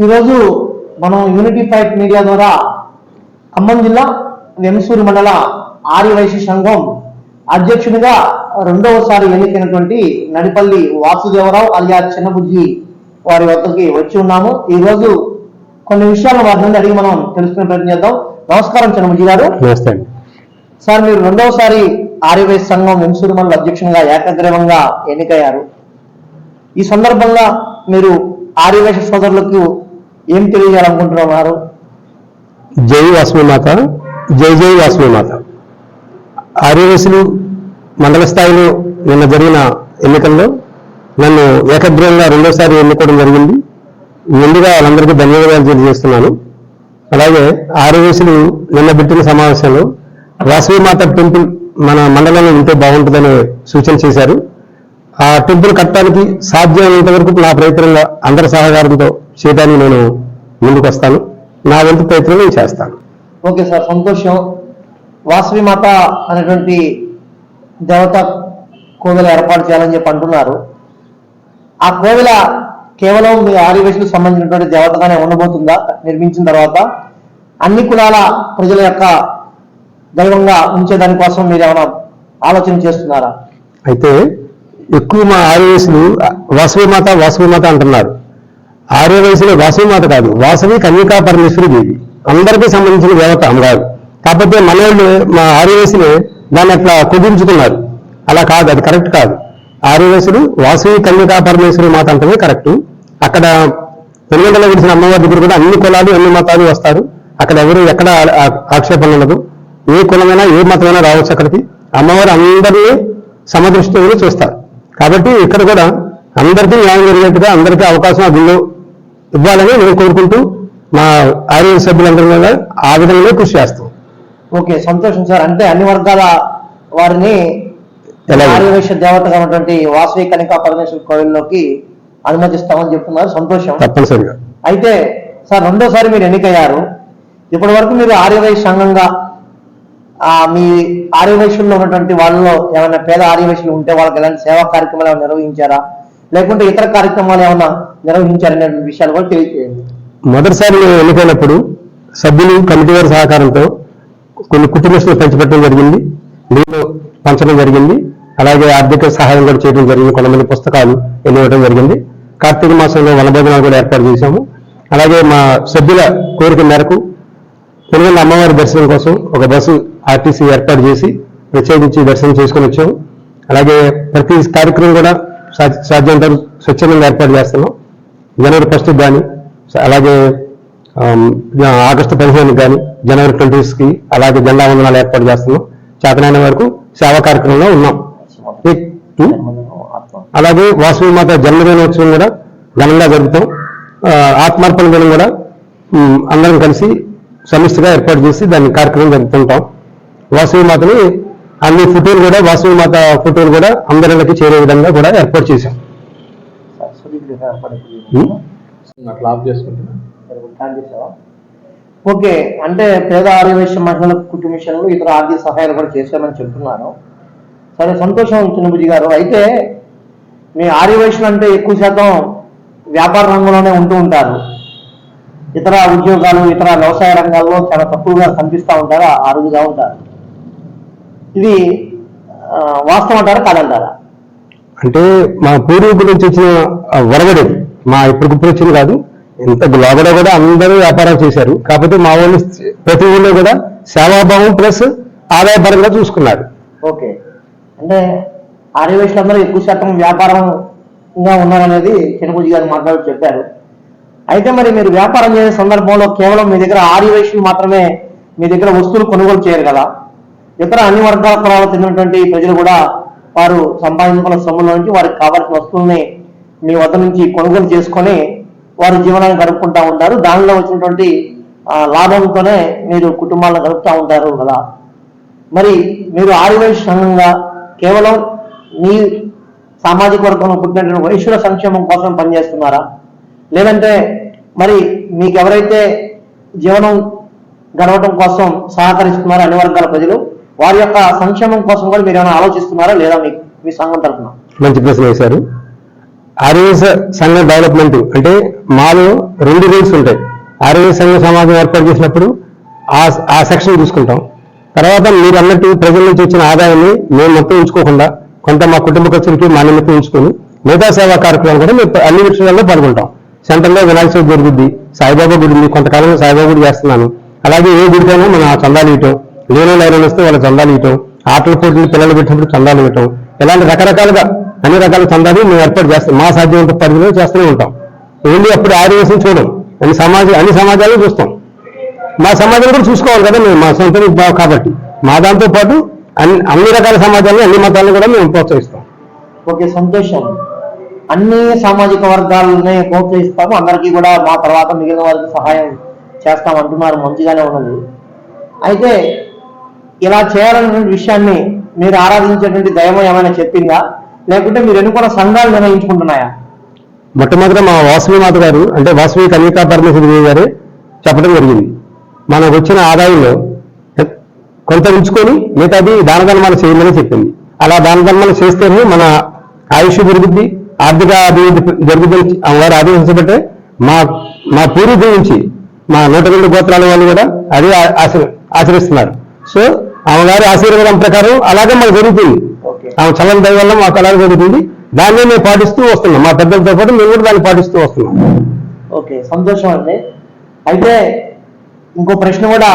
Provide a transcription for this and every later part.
ఈరోజు మనం unity fight media ద్వారా ఖమ్మం జిల్లా వెంసూరు మండల ఆర్యవైశ్య సంఘం అధ్యక్షునిగా రెండవసారి ఎన్నికైనటువంటి నడిపల్లి వాసుదేవరావు అలియా చిన్నబుజ్జి వారి వద్దకి వచ్చి ఉన్నాము. ఈ రోజు కొన్ని విషయాలు వారి నుండి అడిగి మనం తెలుసుకునే ప్రయత్నం చేద్దాం. నమస్కారం చిన్నబుజ్జి గారు. సార్ మీరు రెండవసారి ఆర్యవైశ్య సంఘం వెంసూరు మండల అధ్యక్షునిగా ఏకగ్రీవంగా ఎన్నికయ్యారు. ఈ సందర్భంగా మీరు ఆర్యవైశ్య సోదరులకు ఏం తెలియజేయాలనుకుంటున్నారు జై వాస్మీమాత జై జై వాస్మీమాత ఆర్యవయసులు మండల స్థాయిలో నిన్న జరిగిన ఎన్నికల్లో నన్ను ఏకగ్రీవంగా రెండోసారి ఎన్నుకోవడం జరిగింది. ముందుగా వాళ్ళందరికీ ధన్యవాదాలు తెలియజేస్తున్నాను. అలాగే ఆర్యవయసులు నిన్న పెట్టిన సమావేశంలో వాసవిమాత టెంపుల్ మన మండలంలో ఉంటే బాగుంటుందని సూచన చేశారు. ఆ టెంపుల్ కట్టడానికి సాధ్యమైనంత వరకు నా ప్రయత్నంగా అందరి సహకారంతో చేయడానికి నేను ముందుకు వస్తాను నా వంతు ప్రయత్నం నేను చేస్తాను. ఓకే సార్ సంతోషం. వాసవి మాత అనేటువంటి దేవత కోవెల ఏర్పాటు చేయాలని చెప్పి అంటున్నారు. ఆ కోవెల కేవలం మీ ఆదివాసులకు సంబంధించినటువంటి దేవతగానే ఉండబోతుందా? నిర్మించిన తర్వాత అన్ని కులాల ప్రజల యొక్క దైవంగా ఉంచేదాని కోసం మీరు ఏమైనా ఆలోచన చేస్తున్నారా? అయితే ఎక్కువ మా ఆర్యవయసులు వాసవి మాత వాసవి మాత అంటున్నారు. ఆరో వయసులో వాసవి మాత కాదు. వాసవి కన్యకా పరమేశ్వరి దేవి. అందరికీ సంబంధించిన దేవత అమ్మగారు. కాకపోతే మన మా మా ఆర్యవయసులు దాన్ని అట్లా కుదించుకున్నారు. అలా కాదు అది కరెక్ట్ కాదు. ఆర్యవయసులు వాసవి కన్యకా పరమేశ్వరి మాత అంటమే కరెక్ట్. అక్కడ పెనుగొండలో విడిచిన అమ్మవారి దగ్గర కూడా అన్ని కులాలు అన్ని మతాలు వస్తారు. అక్కడ ఎవరు ఎక్కడ ఆక్షేపణ ఉండదు. ఏ కులమైనా ఏ మతమైనా రావచ్చు అక్కడికి. అమ్మవారు అందరినీ సమదృష్టిలో చూస్తారు. కాబట్టి ఇక్కడ కూడా అందరికీ న్యాయం జరిగేట్టుగా అందరికీ అవకాశం ఆ గుళ్ళో ఇవ్వాలని నేను కోరుకుంటూ మా ఆర్య సభ్యులందరూ కూడా ఆ విధంగా కృషి చేస్తాం. ఓకే సంతోషం సార్. అంటే అన్ని వర్గాల వారిని దేవతగా ఉన్నటువంటి వాసవి కనికా పరమేశ్వర కోవిల్లోకి అనుమతిస్తామని చెప్తున్నారు. సంతోషం. తప్పనిసరిగా. అయితే సార్ రెండోసారి మీరు ఎన్నికయ్యారు. ఇప్పటి వరకు మీరు ఆర్యవైశ్య సంఘంగా మీ ఆర్యవైశ్యుల్లో ఉన్నటువంటి వాళ్ళలో ఏమైనా పేద ఆర్యవైశ్యులు ఉంటే వాళ్ళకి ఎలాంటి సేవా కార్యక్రమాలు నిర్వహించారా? లేకుంటే ఇతర కార్యక్రమాలు ఏమైనా నిర్వహించాలనే విషయాలు కూడా తెలియజేయండి మొదటిసారి నేను ఎన్నికైనప్పుడు సభ్యులు కమిటీ వారి సహకారంతో కొన్ని కుటుంబస్తులు పంచిపెట్టడం జరిగింది. నీళ్ళు పంచడం జరిగింది. అలాగే ఆర్థిక సహాయం కూడా చేయడం జరిగింది. కొంతమంది పుస్తకాలు ఇవ్వడం జరిగింది. కార్తీక మాసంలో వనభోజనాలు కూడా ఏర్పాటు చేశాము. అలాగే మా సభ్యుల కోరిక మేరకు పెనుగొండ అమ్మవారి దర్శనం కోసం ఒక బస్సు ఆర్టీసీ ఏర్పాటు చేసి ప్రత్యేకించి దర్శనం చేసుకొని వచ్చాము. అలాగే ప్రతి కార్యక్రమం కూడా సా- స్వచ్ఛందంగా ఏర్పాటు చేస్తున్నాం. జనవరి ఫస్ట్ కానీ అలాగే ఆగస్టు పదిహేను కానీ జనవరి ట్వంటీస్కి అలాగే జెండా వందనాలు ఏర్పాటు చేస్తున్నాం. చేతనైన వరకు సేవా కార్యక్రమంలో ఉన్నాం. అలాగే వాసవి మాత జన్మదినోత్సవం కూడా ఘనంగా జరుపుతాం. ఆత్మార్పణ దినం కూడా అందరం కలిసి సమిష్టిగా ఏర్పాటు చేసి దాన్ని కార్యక్రమం జరుపుతుంటాం వాసవి మాతని అన్ని ఫోటోలు కూడా వాసవి మాత ఫోటోలు కూడా అందరికి చేరే విధంగా కూడా ఏర్పాటు చేశాం. ఓకే అంటే పేద ఆర్యవైశ్య మహిళల కుటుంబ విషయంలో ఇతర ఆర్థిక సహాయాలు కూడా చేశామని చెప్తున్నాను. సరే సంతోషం చిన్నబుజ్జి గారు. అయితే మీ ఆర్యవైశ్యులు అంటే ఎక్కువ శాతం వ్యాపార రంగంలోనే ఉంటూ ఉంటారు. ఇతర ఉద్యోగాలు ఇతర వ్యవసాయ రంగాల్లో చాలా తక్కువగా కనిపిస్తూ ఉంటారు అరుదుగా ఉంటారు. ఇది వాస్తవం అంటారా కాదంటారా? అంటే మా పూర్వీకుల నుంచి వచ్చిన ఆ వరవడి మా ఇప్పటికిప్పుడు వచ్చింది కాదు ఇంత లోగడ కూడా అందరూ వ్యాపారం చేశారు. కాకపోతే మా వాళ్ళు ప్రతి ఊళ్ళో కూడా సేవాభావం ప్లస్ ఆదాయపరంగా చూసుకున్నారు. ఓకే. అంటే ఆర్యవైశ్యులందరూ ఎక్కువ శాతం వ్యాపారంగా ఉన్నారనేది చిన్నబుజ్జి గారు మాట్లాడి చెప్పారు. అయితే మరి మీరు వ్యాపారం చేసే సందర్భంలో కేవలం మీ దగ్గర ఆర్యవైశ్యులు మాత్రమే మీ దగ్గర వస్తువులు కొనుగోలు చేయరు కదా? ఇతర అన్ని వర్గాల కులాలకు చెందినటువంటి ప్రజలు కూడా వారు సంపాదించుకున్న సొమ్ముల నుంచి వారికి కావాల్సిన వస్తువుల్ని మీ వద్ద నుంచి కొనుగోలు చేసుకొని వారు జీవనాన్ని గడుపుకుంటా ఉంటారు. దానిలో వచ్చినటువంటి లాభంతోనే మీరు కుటుంబాలను గడుపుతూ ఉంటారు కదా. మరి మీరు ఆదివాసీ సంఘంగా కేవలం మీ సామాజిక వర్గంలో పుట్టినటువంటి వైశ్యుల సంక్షేమం కోసం పనిచేస్తున్నారా? లేదంటే మరి మీకు ఎవరైతే జీవనం గడవడం కోసం సహకరిస్తున్నారో అన్ని వర్గాల ప్రజలు వారి యొక్క సంక్షేమం కోసం కూడా మీరు ఏమైనా ఆలోచిస్తున్నారా? లేదా మీ మీ సంఘం తరఫున? మంచి ప్రశ్న వేశారు. ఆర్యవేశ సంఘ డెవలప్మెంట్ అంటే మాలో రెండు రూల్స్ ఉంటాయి. ఆర్యవేశ సంఘ సమాజం ఏర్పాటు చేసినప్పుడు ఆ ఆ సెక్షన్ చూసుకుంటాం. తర్వాత మీరు అన్నట్టు ప్రజల నుంచి వచ్చిన ఆదాయాన్ని మేము మొత్తం ఉంచుకోకుండా కొంత మా కుటుంబ ఖర్చులకి మా నిమిత్తం ఉంచుకొని మిగతా సేవా కార్యక్రమాలు కూడా మేము అన్ని విషయాల్లో పాల్గొంటాం. సెంటర్లో వినాయక చవితి జరుగుద్ది సాయిబాబా గుడి ఉంది కొంతకాలంగా సాయిబాబా గుడి చేస్తున్నాను. అలాగే ఏ గుడికైనా మనం ఆ చందాలు ఇవ్వటం లేని లైన్లు వస్తే వాళ్ళ చందాలు ఇవ్వటం ఆటల పోటీలు పిల్లలు పెట్టినప్పుడు చందాలు ఇవ్వటం ఇలాంటి రకరకాలుగా అన్ని రకాల చందాలు మేము ఏర్పాటు చేస్తాం. మా సాధ్యమంత పరిధిలో చేస్తూనే ఉంటాం. ఏంటి అప్పుడు ఆదివాసం చూడం అన్ని సమాజ అన్ని సమాజాలు చూస్తాం. మా సమాజం కూడా చూసుకోవాలి కదా మేము మా సొంతం కాబట్టి. మా దాంతో పాటు అన్ని అన్ని రకాల సమాజాలను అన్ని మతాలను కూడా మేము ప్రోత్సహిస్తాం. ఓకే సంతోషం. అన్ని సామాజిక వర్గాలని ప్రోత్సహిస్తాము. అందరికీ కూడా మా తర్వాత మిగిలిన వారికి సహాయం చేస్తాం అంటున్నారు. మంచిగానే ఉన్నది. అయితే ఇలా చేయాలనే విషయాన్ని మీరు ఆరాధించేటువంటి దైవం ఏమైనా చెప్పిందా? లేకుంటే మీరు ఎన్నుకున్న సంఘాలు నిర్ణయించుకుంటున్నాయా? మొట్టమొదట మా వాసవి మాత గారు అంటే వాసవి కన్యకా పరమేశ్వరి గారు చెప్పడం జరిగింది. మనకు వచ్చిన ఆదాయంలో కొంత ఉంచుకొని మిగతాది దాన ధర్మాలు చేయమని చెప్పింది. అలా దాన ధర్మాలు చేస్తేనే మన ఆయుష్ పెరుగుద్ది ఆర్థిక అభివృద్ధి జరుగుతుంది వారు ఆదేశించబట్టే మా మా పూర్వీకుల నుంచి మా నూట రెండు గోత్రాల వాళ్ళు కూడా అదే ఆశ- ఆచరిస్తున్నారు సో ఆమెగారి ఆశీర్వాదం ప్రకారం అలాగే మాకు జరుగుతుంది. ఓకే. ఆమె చల్లని దయ వల్ల మాకు అలాగే జరుగుతుంది. దాన్ని మేము పాటిస్తూ వస్తున్నాం. మా పెద్దలతో పాటు మేము కూడా దాన్ని పాటిస్తూ వస్తున్నాం. ఓకే సంతోషం అండి. అయితే ఇంకో ప్రశ్న కూడా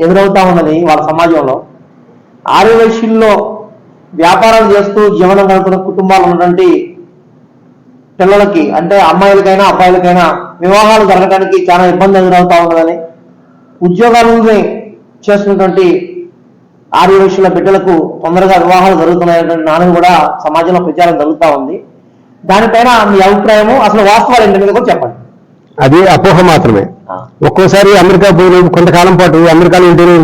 ఎదురవుతా ఉన్నది వాళ్ళ సమాజంలో. ఆర్యవైశ్యుల్లో వ్యాపారాలు చేస్తూ జీవనం గడుపుతున్న కుటుంబాలు ఉన్నటువంటి పిల్లలకి అంటే అమ్మాయిలకైనా అబ్బాయిలకైనా వివాహాలు జరగడానికి చాలా ఇబ్బంది ఎదురవుతా ఉన్నదని ఉద్యోగాలని చేస్తున్నటువంటి ఆర్యవైశ్యుల బిడ్డలకు తొందరగా వివాహాలు జరుగుతున్నాయనేటువంటి నాన్న కూడా సమాజంలో ప్రచారం జరుగుతూ ఉంది. దానిపైన మీ అభిప్రాయము అసలు వాస్తవాలు ఏంటనేది కూడా చెప్పండి. అది అపోహ మాత్రమే. ఒక్కోసారి అమెరికా పోయిన కొంతకాలం పాటు అమెరికాలో ఉంటేనే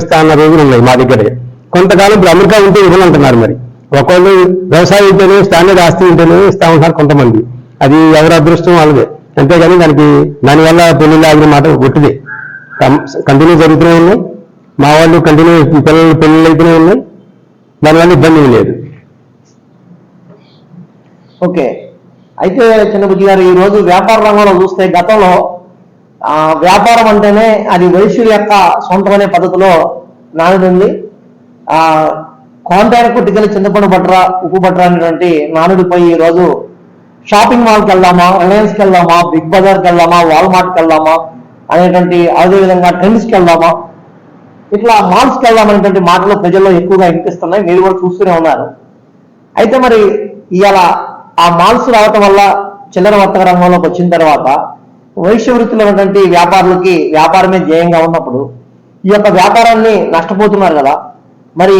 ఇస్తా అన్న రోజులు ఉన్నాయి మా దగ్గరే. కొంతకాలం ఇప్పుడు అమెరికా ఉంటే ఇవ్వాలంటున్నారు మరి. ఒకళ్ళు వ్యవసాయం ఉంటేనే స్టాండర్డ్ ఆస్తి ఉంటేనే ఇస్తా ఉంటారు కొంతమంది. అది ఎవరి అదృష్టం వాళ్ళదే. అంతేగాని దానికి దానివల్ల పెళ్ళిళ్ళు ఆగిన మాట ఒట్టిదే కంటిన్యూ జరుగుతూనే ఉన్నాయి. మా వాళ్ళు కంటిన్యూ పిల్లలు పెళ్ళిళ్ళు అయితేనే ఉన్నాయి. దానివల్ల ఇబ్బంది లేదు. ఓకే. అయితే చిన్నబుజ్జి గారు ఈ రోజు వ్యాపార రంగంలో చూస్తే గతంలో ఆ, వ్యాపారం అంటేనే అది వైశ్యుల యొక్క సొంతమనే పద్ధతిలో నానుడుంది. ఆ కాంటాక్ట్ కొట్టుకెళ్ళి చింతపండు బట్ర ఉప్పు బట్ర అనేటువంటి నానుడిపై ఈ రోజు షాపింగ్ మాల్కి వెళ్దామా రిలయన్స్కి వెళ్దామా బిగ్ బజార్కి వెళ్దామా వాల్మార్ట్కి వెళ్దామా అనేటువంటి అదేవిధంగా ట్రెండ్స్కి వెళ్దామా ఇట్లా మాల్స్కి వెళ్దామనేటువంటి మాటలు ప్రజల్లో ఎక్కువగా వినిపిస్తున్నాయి. మీరు కూడా చూస్తూనే ఉన్నారు. అయితే మరి ఇవాళ ఆ మాల్స్ రావటం వల్ల చిల్లర వర్తక రంగంలోకి వచ్చిన తర్వాత వైశ్య వృత్తిలో ఉన్నటువంటి వ్యాపారులకి వ్యాపారమే ధ్యేయంగా ఉన్నప్పుడు ఈ యొక్క వ్యాపారాన్ని నష్టపోతున్నారు కదా. మరి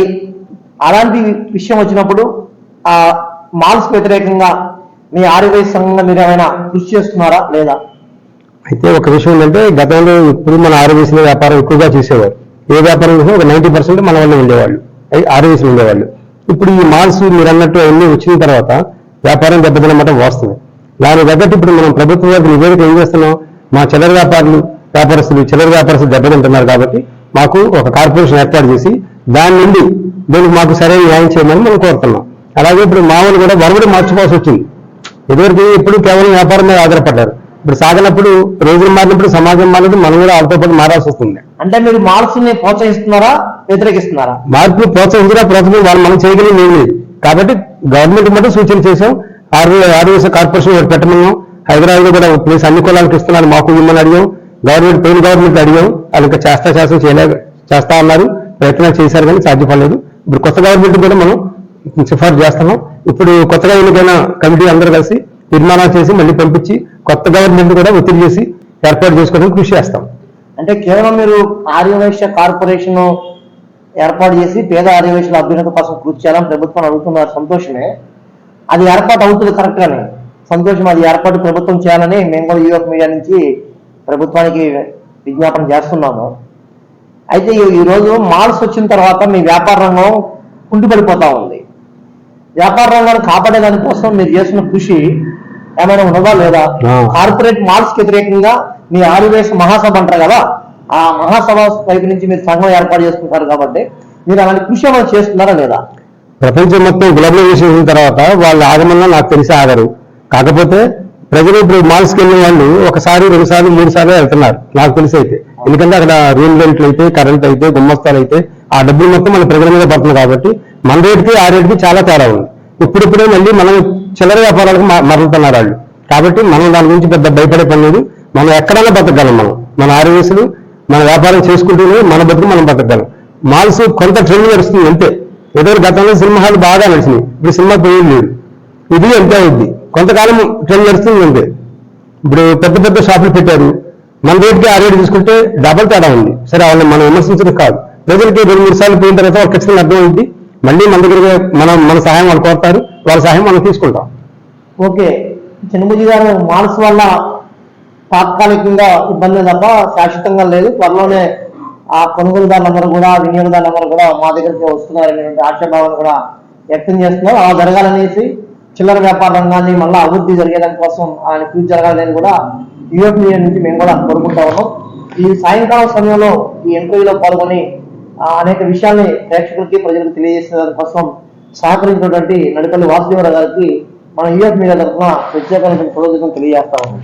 అలాంటి విషయం వచ్చినప్పుడు ఆ మాల్స్ వ్యతిరేకంగా మీ ఆరోగ్య సంఘంగా మీరు ఏమైనా కృషి చేస్తున్నారా లేదా? అయితే ఒక విషయం ఏంటంటే గతంలో ఇప్పుడు మన ఆరోగ్య వ్యాపారం ఎక్కువగా చేసేవారు. ఏ వ్యాపారం చేసినా ఒక నైంటీ పర్సెంట్ మన వాళ్ళు ఉండేవాళ్ళు. ఆర్ఎస్ ఉండేవాళ్ళు. ఇప్పుడు ఈ మాల్స్ మీరు అన్నట్టు అన్నీ వచ్చిన తర్వాత వ్యాపారం దెబ్బతినమాట వస్తుంది దాని తగ్గట్టు ఇప్పుడు మనం ప్రభుత్వం వారికి నివేదిక ఏం చేస్తున్నాం? మా చిల్లర వ్యాపారులు వ్యాపారస్తులు చిల్లర వ్యాపారస్తులు దెబ్బతింటున్నారు కాబట్టి మాకు ఒక కార్పొరేషన్ ఏర్పాటు చేసి దాని నుండి దీనికి మాకు సరైన న్యాయం చేయమని మనం కోరుతున్నాం. అలాగే ఇప్పుడు మామూలు కూడా వరవడి మార్చుకోవాల్సి వచ్చింది. ఇదివరకు ఇప్పుడు కేవలం వ్యాపారం మీద ఆధారపడ్డారు. ఇప్పుడు సాగినప్పుడు రోజులు మారినప్పుడు సమాజం మారినప్పుడు మనం కూడా వాళ్ళతో పాటు మారాల్సి వస్తుంది. అంటే మీరు మాల్స్ని ప్రోత్సహిస్తున్నారా వ్యతిరేకిస్తున్నారా? మార్పులు ప్రోత్సహించినా ప్రోత్సహం వాళ్ళు మనం చేయగలిగింది ఏం లేదు. కాబట్టి గవర్నమెంట్ మటు సూచన చేశాం. ఆరు ఆర్వీఎస్ కార్పొరేషన్ ఒకటి పెట్టమన్నాం. హైదరాబాద్లో కూడా ప్లేస్ అన్ని కులాలకు ఇస్తున్నారు మాకు ఇమ్మని అడిగాం. గవర్నమెంట్ పెయిన్ గవర్నమెంట్ అడిగాం. వాళ్ళు ఇంకా చేస్తా చేస్తా చేయలే చేస్తా అన్నారు. ప్రయత్నాలు చేశారు కానీ సాధ్యపడలేదు. ఇప్పుడు కొత్త గవర్నమెంట్ కూడా మనం సిఫార్సు చేస్తున్నాం. ఇప్పుడు కొత్తగా ఎన్నికైన కమిటీ అందరూ కలిసి తీర్మానాలు చేసి మళ్ళీ పంపించి కొత్త గవర్నమెంట్ కూడా ఒత్తిడి చేసి ఏర్పాటు చేసుకోవడానికి కృషి చేస్తాం. అంటే కేవలం మీరు ఆర్యవైశ్య కార్పొరేషన్ ఏర్పాటు చేసి పేద ఆర్యవైశ్యుల అభ్యున్నత కోసం కృషి చేయాలని ప్రభుత్వం అడుగుతున్నారు సంతోషమే. అది ఏర్పాటు అవుతుంది కరెక్ట్ గానే. సంతోషం అది ఏర్పాటు ప్రభుత్వం చేయాలని మేము కూడా యూఎఫ్ మీడియా నుంచి ప్రభుత్వానికి విజ్ఞాపన చేస్తున్నాము. అయితే ఈ- రోజు మాల్స్ వచ్చిన తర్వాత మీ వ్యాపార రంగం కుంటుపడిపోతా ఉంది. వ్యాపార రంగాన్ని కాపాడే దానికోసం మీరు చేసిన కృషి ఏమైనా ఉన్నదా లేదా. కార్పొరేట్ మాల్స్కి వ్యతిరేకంగా మీ ఆదివేశ మహాసభ అంటారు కదా ఆ మహాసభ వైపు నుంచి మీరు సంఘం ఏర్పాటు చేసుకుంటారు కాబట్టి మీరు అలాంటి కృషి ఏమైనా చేస్తున్నారా లేదా? ప్రపంచం మొత్తం గ్లోబలైజేషన్ తర్వాత వాళ్ళ ఆగమనంలో నాకు తెలిసి ఆగరు. కాకపోతే ప్రజలు ఇప్పుడు మాల్స్కి వెళ్ళిన వాళ్ళు ఒకసారి రెండు సార్లు మూడు సార్లు వెళ్తున్నారు. నాకు తెలిసి అయితే. ఎందుకంటే అక్కడ రూమ్ రెంట్లు అయితే కరెంట్ అయితే గుమ్మస్తాలు అయితే ఆ డబ్బులు మొత్తం మన ప్రజల మీద పడుతుంది కాబట్టి మన రేటుకి ఆ రేటుకి చాలా తేడా ఉంది. ఇప్పుడిప్పుడే మళ్ళీ మనం చిల్లర వ్యాపారాలకు మ- మరలుతున్నారు వాళ్ళు. కాబట్టి మనం దాని గురించి పెద్ద భయపడే పని లేదు. మనం ఎక్కడైనా బతకగలం మనం. మన ఆరోగ్యసులు మన వ్యాపారం చేసుకుంటూనే మన బతుకు మనం బతకగలం. మాల్స్ కొంత ట్రెండ్ నడుస్తుంది అంతే. ఏదో గతంలో సినిమా హాల్ బాగా నడిచినాయి ఇప్పుడు సినిమా పోయి లేదు. ఇది అంతే అవుద్ది? కొంతకాలం ట్రెండ్ నడుస్తుంది అంతే. ఇప్పుడు పెద్ద పెద్ద షాపులు పెట్టారు. మన రేటుకి ఆ రేటు తీసుకుంటే డబల్ తేడా ఉంది. సరే వాళ్ళని మనం విమర్శించడం కాదు. ప్రజలకి రెండు మూడు సార్లు పోయిన తర్వాత వాళ్ళకి ఖచ్చితంగా అర్థమైంది. మళ్ళీ మన దగ్గర మనం మన సహాయం వాళ్ళు కోరుతారు. వాళ్ళ సహాయం మనం తీసుకుంటాం. ఓకే. చిన్నబుజ్జి గారు మానసు వల్ల తాత్కాలికంగా ఇబ్బంది తప్ప శాశ్వతంగా లేదు. త్వరలోనే ఆ కొనుగోలుదారులందరూ కూడా వినియోగదారులందరూ కూడా మా దగ్గరికి వస్తున్నారనేటువంటి ఆశాభావాన్ని కూడా వ్యక్తం చేస్తున్నారు. అలా జరగాలనేసి చిల్లర వ్యాపార రంగాన్ని మళ్ళీ అభివృద్ధి జరిగేదాని కోసం ఆయన కృషి జరగాలని కూడా యూఎఫ్ నుంచి మేము కూడా కోరుకుంటా ఉన్నాం. ఈ సాయంకాలం సమయంలో ఈ ఇంటర్వ్యూలో పాల్గొని అనేక విషయాల్ని ప్రేక్షకులకి ప్రజలకు తెలియజేసే దానికోసం సహకరించినటువంటి నడిపల్లి వాసుదేవరావు గారికి మన యూఎఫ్ మీడియా తరఫున ప్రత్యేకమైన కృతజ్ఞతలు తెలియజేస్తా ఉన్నాం.